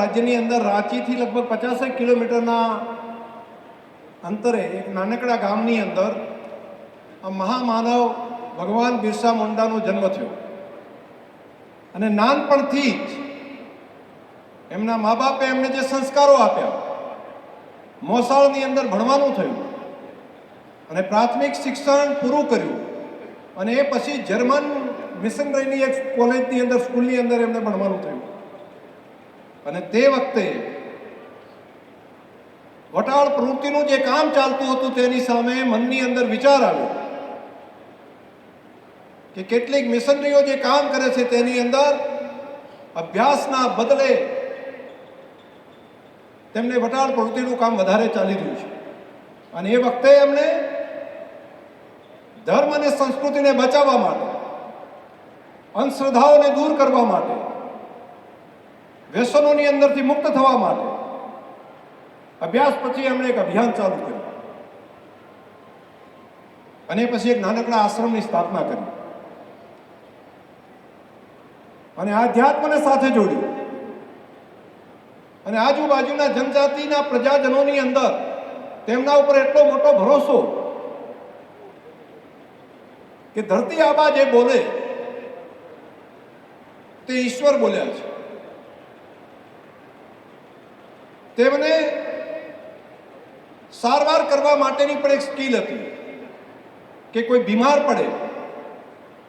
રાજ્યની અંદર રાંચીથી લગભગ પચાસેક કિલોમીટરના અંતરે એક નાનકડા ગામની અંદર આ મહામાનવ ભગવાન બિરસા મુંડાનો જન્મ થયો. અને નાનપણથી જ એમના મા બાપે એમને જે સંસ્કારો આપ્યા, મોસાળની અંદર ભણવાનું થયું અને પ્રાથમિક શિક્ષણ પૂરું કર્યું અને એ પછી જર્મન મિશનરીની એક કોલેજની અંદર, સ્કૂલની અંદર એમને ભણવાનું થયું. અને તે વખતે વટાળ પ્રવૃત્તિનું જે કામ ચાલતું હતું તેની સામે મનની અંદર વિચાર આવ્યો કે કેટલીક મિશનરીઓ જે કામ કરે છે તેની અંદર અભ્યાસના બદલે તેમને વટાળ પ્રવૃત્તિનું કામ વધારે ચાલી રહ્યું છે. અને એ વખતે એમણે ધર્મ અને સંસ્કૃતિને બચાવવા માટે, અંધશ્રદ્ધાઓને દૂર કરવા માટે વ્યસનોની અંદરથી મુક્ત થવા માટે અભ્યાસ પછી એમણે એક અભિયાન ચાલુ કર્યું. અને પછી એક નાનકડા આશ્રમની સ્થાપના કરી. અને આધ્યાત્મને સાથે જોડ્યું. અને આજુબાજુના જનજાતિના પ્રજાજનોની અંદર તેમના ઉપર એટલો મોટો ભરોસો કે ધરતી આબા જે બોલે તે ઈશ્વર બોલ્યા છે. તેમને સારવાર કરવા માટેની પણ એક સ્કિલ હતી કે કોઈ બીમાર પડે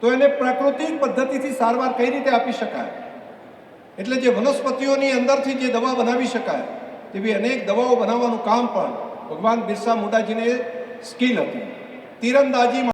તો એને પ્રાકૃતિક પદ્ધતિથી સારવાર કઈ રીતે આપી શકાય? એટલે જે વનસ્પતિઓની અંદરથી જે દવા બનાવી શકાય તેવી અનેક દવાઓ બનાવવાનું કામ પણ ભગવાન બિરસા મુંડાજીને સ્કિલ હતી. તીરંદાજી